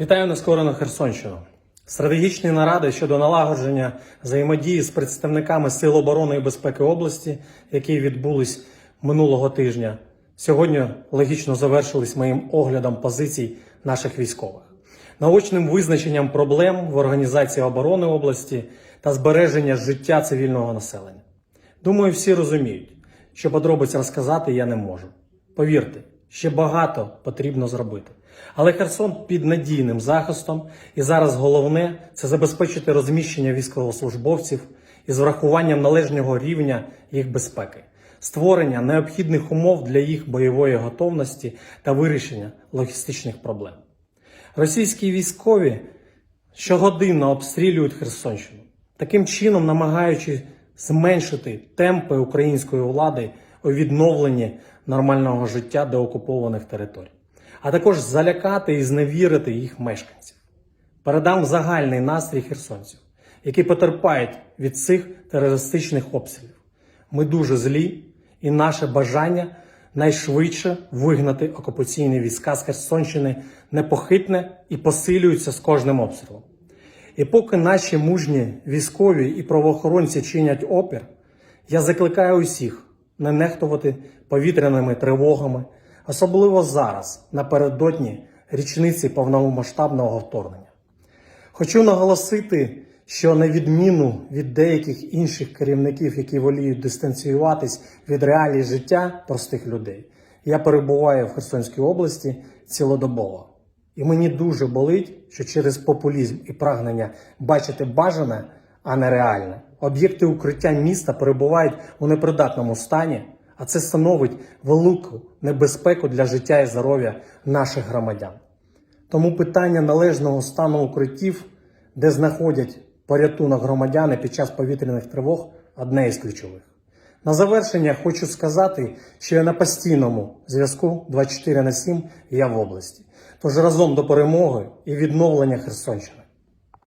Вітаю нескорену Херсонщину. Стратегічні наради щодо налагодження взаємодії з представниками Сил оборони і безпеки області, які відбулись минулого тижня, сьогодні логічно завершились моїм оглядом позицій наших військових, наочним визначенням проблем в організації оборони області та збереження життя цивільного населення. Думаю, всі розуміють, що подробиць розказати я не можу. Повірте, ще багато потрібно зробити. Але Херсон під надійним захистом, і зараз головне це забезпечити розміщення військовослужбовців із врахуванням належного рівня їх безпеки, створення необхідних умов для їх бойової готовності та вирішення логістичних проблем. Російські військові щогодинно обстрілюють Херсонщину, таким чином намагаючись зменшити темпи української влади у відновленні нормального життя деокупованих територій, а також залякати і зневірити їх мешканців. Передам загальний настрій херсонців, які потерпають від цих терористичних обстрілів. Ми дуже злі, і наше бажання найшвидше вигнати окупаційні війська з Херсонщини непохитне і посилюється з кожним обстрілом. І поки наші мужні військові і правоохоронці чинять опір, я закликаю усіх не нехтувати повітряними тривогами, особливо зараз, напередодні річниці повномасштабного вторгнення. Хочу наголосити, що на відміну від деяких інших керівників, які воліють дистанціюватись від реалій життя простих людей, я перебуваю в Херсонській області цілодобово. І мені дуже болить, що через популізм і прагнення бачити бажане, а не реальне, об'єкти укриття міста перебувають у непридатному стані, а це становить велику небезпеку для життя і здоров'я наших громадян. Тому питання належного стану укриттів, де знаходять порятунок громадяни під час повітряних тривог, одне із ключових. На завершення хочу сказати, що я на постійному зв'язку 24 на 7 я в області. Тож разом до перемоги і відновлення Херсонщини.